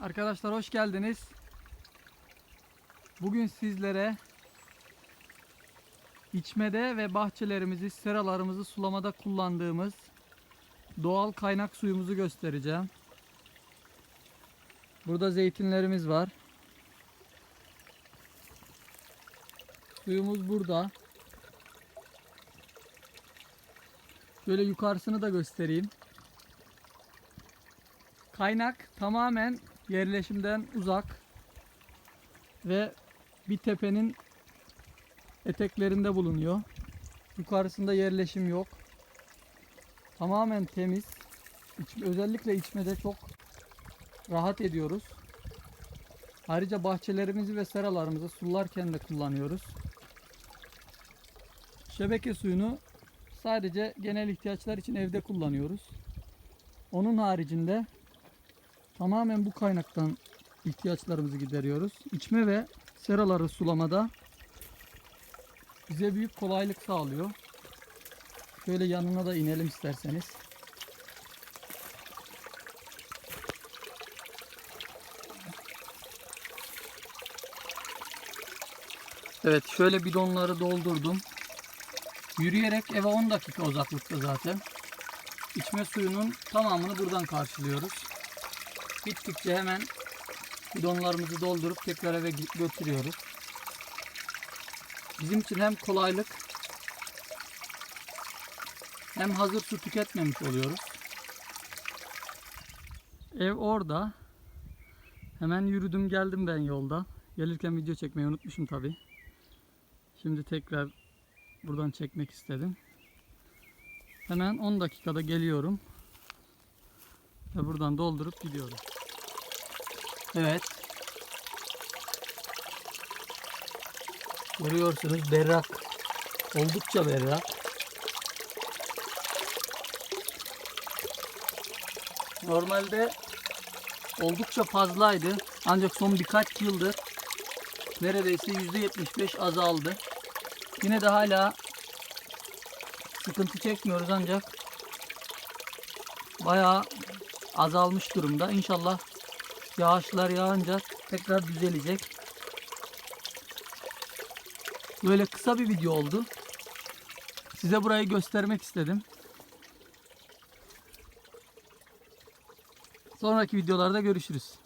Arkadaşlar hoş geldiniz. Bugün sizlere içmede ve bahçelerimizi, seralarımızı sulamada kullandığımız doğal kaynak suyumuzu göstereceğim. Burada zeytinlerimiz var. Suyumuz burada. Şöyle yukarısını da göstereyim. Kaynak tamamen yerleşimden uzak ve bir tepenin eteklerinde bulunuyor. Yukarısında yerleşim yok. Tamamen temiz. İç- özellikle içmede çok rahat ediyoruz. Ayrıca bahçelerimizi ve seralarımızı sularken de kullanıyoruz. Şebeke suyunu sadece genel ihtiyaçlar için evde kullanıyoruz. Onun haricinde tamamen bu kaynaktan ihtiyaçlarımızı gideriyoruz. İçme ve seraları sulamada bize büyük kolaylık sağlıyor. Şöyle yanına da inelim isterseniz. Evet şöyle bidonları doldurdum. Yürüyerek eve 10 dakika uzaklıkta zaten. İçme suyunun tamamını buradan karşılıyoruz. Bittikçe hemen bidonlarımızı doldurup tekrar eve gö- götürüyoruz. Bizim için hem kolaylık hem hazır su tüketmemiş oluyoruz. Ev orada. Hemen yürüdüm geldim ben yolda. Gelirken video çekmeyi unutmuşum tabi. Şimdi tekrar buradan çekmek istedim. Hemen 10 dakikada geliyorum. Ve buradan doldurup gidiyorum. Evet. Görüyorsunuz berrak. Oldukça berrak. Normalde oldukça fazlaydı. Ancak son birkaç yıldır neredeyse %75 azaldı. Yine de hala sıkıntı çekmiyoruz ancak bayağı azalmış durumda. İnşallah yağışlar yağınca tekrar düzelecek. Böyle kısa bir video oldu. Size burayı göstermek istedim. Sonraki videolarda görüşürüz.